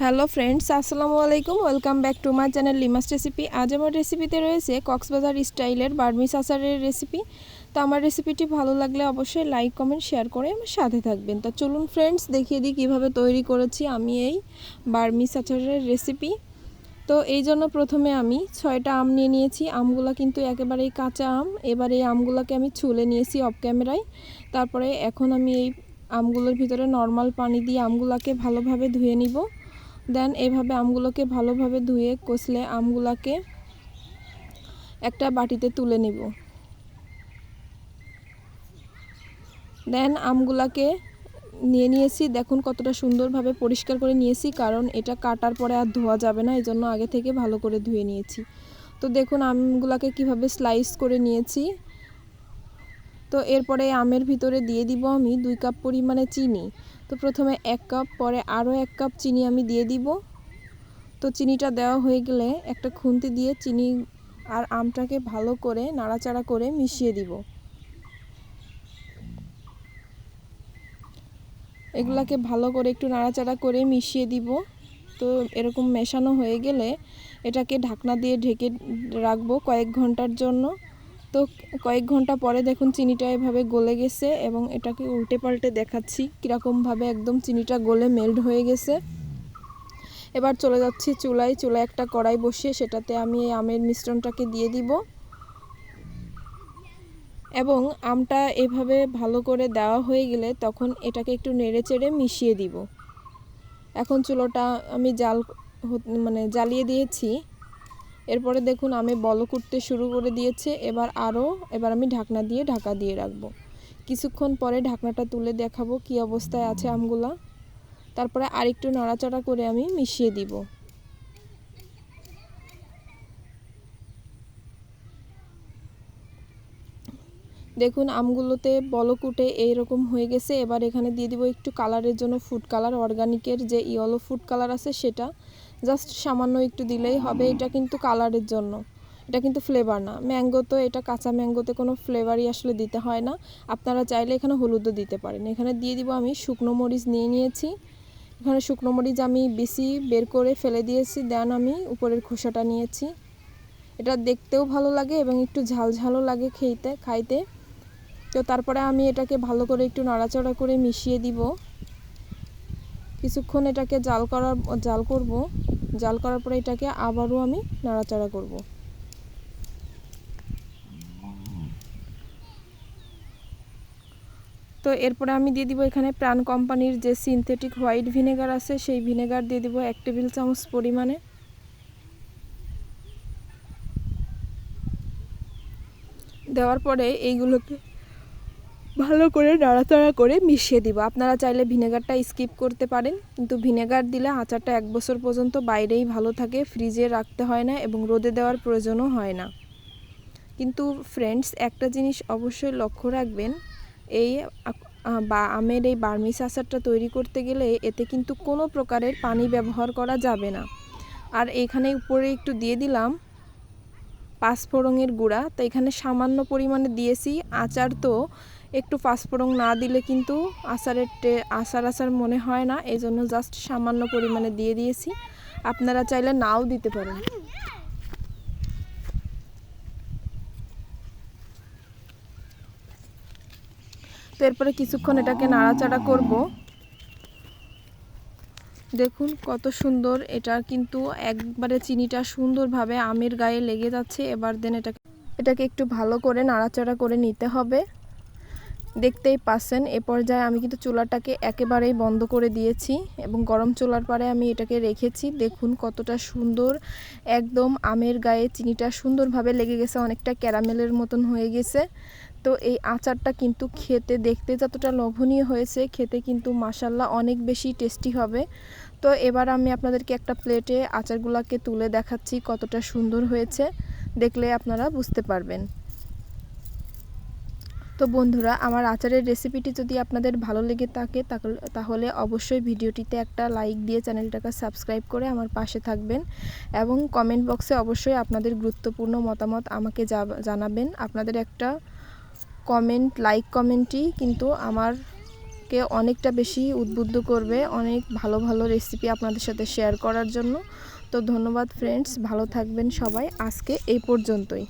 Hello friends আসসালামু আলাইকুম welcome back to my channel Lima's recipe আজ আমার রেসিপিতে রয়েছে কক্সবাজার স্টাইলের বার্মিস আচারের রেসিপি তো আমার রেসিপিটি ভালো লাগলে অবশ্যই লাইক কমেন্ট শেয়ার করে আমার সাথে থাকবেন। তো চলুন ফ্রেন্ডস দেখিয়ে দিই কীভাবে তৈরি করেছি আমি এই বার্মিস আচারের রেসিপি তো এই জন্য প্রথমে আমি ছয়টা আম নিয়ে নিয়েছি। আমগুলো কিন্তু একেবারেই কাঁচা আম। এবার এই আমগুলোকে আমি ছুলে নিয়েছি অফ ক্যামেরায় তারপরে এখন আমি এই আমগুলোর ভিতরে নর্মাল পানি দিয়ে আমগুলোকে ভালোভাবে ধুয়ে নিব। দেন এভাবে আমগুলোকে ভালোভাবে ধুয়ে কষলে আমগুলোকে একটা বাটিতে তুলে নিব। দেন আমগুলাকে নিয়ে নিয়েছি। দেখুন কতটা সুন্দরভাবে পরিষ্কার করে নিয়েছি, কারণ এটা কাটার পরে আর ধোয়া যাবে না এই জন্য আগে থেকে ভালো করে ধুয়ে নিয়েছি। তো দেখুন আমগুলাকে কীভাবে স্লাইস করে নিয়েছি। তো এরপরে আমের ভিতরে দিয়ে দিব আমি দুই কাপ পরিমাণে চিনি। তো প্রথমে এক কাপ, পরে আরও এক কাপ চিনি আমি দিয়ে দিব। তো চিনিটা দেওয়া হয়ে গেলে একটা খুন্তি দিয়ে চিনি আর আমটাকে ভালো করে নাড়াচাড়া করে মিশিয়ে দিব। এগুলাকে ভালো করে একটু নাড়াচাড়া করে মিশিয়ে দিব। তো এরকম মেশানো হয়ে গেলে এটাকে ঢাকনা দিয়ে ঢেকে রাখব কয়েক ঘণ্টার জন্য। তো কয়েক ঘণ্টা পরে দেখুন চিনিটা এভাবে গলে গেছে এবং এটাকে উল্টে পাল্টে দেখাচ্ছি কীরকমভাবে একদম চিনিটা গলে মেল্ট হয়ে গেছে। এবার চলে যাচ্ছি চুলায়। চুলায় একটা কড়াই বসিয়ে সেটাতে আমি এই আমের মিশ্রণটাকে দিয়ে দিব। এবং আমটা এভাবে ভালো করে দেওয়া হয়ে গেলে তখন এটাকে একটু নেড়ে চেড়ে মিশিয়ে দিব। এখন চুলোটা আমি জাল মানে জ্বালিয়ে দিয়েছি। এরপরে দেখুন আমি বল করতে শুরু করে দিয়েছে, এবার আরও এবার আমি ঢাকনা দিয়ে ঢাকা দিয়ে রাখব। কিছুক্ষণ পরে ঢাকনাটা তুলে দেখাবো কি অবস্থায় আছে আমগুলা। তারপরে আরেকটু নাড়াচাড়া করে আমি মিশিয়ে দিব। দেখুন আমগুলোতে বলকুটে এইরকম হয়ে গেছে, এবার এখানে দিয়ে দিব একটু কালারের জন্য ফুড কালার অর্গানিকের যে ইয়েলো ফুড কালার আছে সেটা। জাস্ট সামান্য একটু দিলেই হবে এটা কিন্তু কালারের জন্য। এটা কিন্তু ফ্লেভার না। ম্যাঙ্গো তো এটা কাঁচা ম্যাঙ্গোতে কোনো ফ্লেভারই আসলে দিতে হয় না। আপনারা চাইলে এখানে হলুদও দিতে পারেন। এখানে দিয়ে দিব আমি শুকনো মরিচ নিয়ে নিয়েছি। এখানে শুকনো মরিচ আমি বেশি বের করে ফেলে দিয়েছি। দেন আমি উপরের খোসাটা নিয়েছি। এটা দেখতেও ভালো লাগে এবং একটু ঝাল ঝালও লাগে খেতে খাইতে। তো তারপরে আমি এটাকে ভালো করে একটু নাড়াচাড়া করে মিশিয়ে দিব। কিছুক্ষণ এটাকে জাল করার জাল করব। জাল করার পরে এটাকে আবারও আমি নাড়াচাড়া করব। তো এরপরে আমি দিয়ে দিব এখানে প্রাণ কোম্পানির যে সিনথেটিক হোয়াইট ভিনেগার আছে, সেই ভিনেগার দিয়ে দিব এক টেবিল চামচ পরিমাণে। দেওয়ার পরে এইগুলোকে ভালো করে নাড়াচাড়া করে মিশিয়ে দিব। আপনারা চাইলে ভিনেগারটা স্কিপ করতে পারেন, কিন্তু ভিনেগার দিলে আচারটা এক বছর পর্যন্ত বাইরেই ভালো থাকে ফ্রিজে রাখতে হয় না এবং রোদে দেওয়ার প্রয়োজনও হয় না। কিন্তু ফ্রেন্ডস একটা জিনিস অবশ্যই লক্ষ্য রাখবেন, এই বা আমের এই বার্মিস আচারটা তৈরি করতে গেলে এতে কিন্তু কোনো প্রকারের পানি ব্যবহার করা যাবে না। আর এখানে উপরে একটু দিয়ে দিলাম পাঁচফোড়ঙের গুঁড়া, তো এখানে সামান্য পরিমাণে দিয়েছি। আচার তো একটু পাঁচফোড়ন না দিলে কিন্তু আচারের আচার আচার মনে হয় না এই জন্য জাস্ট সামান্য পরিমাণে দিয়ে দিয়েছি। আপনারা চাইলে নাও দিতে পারেন। তো এরপরে কিছুক্ষণ এটাকে নাড়াচাড়া করব। দেখুন কত সুন্দর এটা কিন্তু একবারে চিনিটা সুন্দরভাবে আমের গায়ে লেগে যাচ্ছে। এবার দেন এটাকে এটাকে একটু ভালো করে নাড়াচাড়া করে নিতে হবে। দেখতেই পাচ্ছেন, এ পর্যায়ে আমি কিন্তু চুলাটাকে একেবারেই বন্ধ করে দিয়েছি এবং গরম চুলার পরে আমি এটাকে রেখেছি। দেখুন কতটা সুন্দর, একদম আমের গায়ে চিনিটা সুন্দরভাবে লেগে গেছে, অনেকটা ক্যারামেলের মতন হয়ে গেছে। তো এই আচারটা কিন্তু খেতে দেখতে যতটা লোভনীয় হয়েছে, খেতে কিন্তু মাসাল্লা অনেক বেশি টেস্টি হবে। তো এবার আমি আপনাদেরকে একটা প্লেটে আচারগুলোকে তুলে দেখাচ্ছি কতটা সুন্দর হয়েছে, দেখলে আপনারা বুঝতে পারবেন। তো বন্ধুরা, আমার আচারের রেসিপিটি যদি আপনাদের ভালো লেগে থাকে তাহলে অবশ্যই ভিডিওটিতে একটা লাইক দিয়ে চ্যানেলটাকে সাবস্ক্রাইব করে আমার পাশে থাকবেন এবং কমেন্ট বক্সে অবশ্যই আপনাদের গুরুত্বপূর্ণ মতামত আমাকে জানাবেন। আপনাদের একটা কমেন্ট লাইক কমেন্টই কিন্তু আমার কে অনেকটা বেশি উদ্বুদ্ধ করবে অনেক ভালো ভালো রেসিপি আপনাদের সাথে শেয়ার করার জন্য। তো ধন্যবাদ ফ্রেন্ডস ভালো থাকবেন সবাই। আজকে এই পর্যন্তই।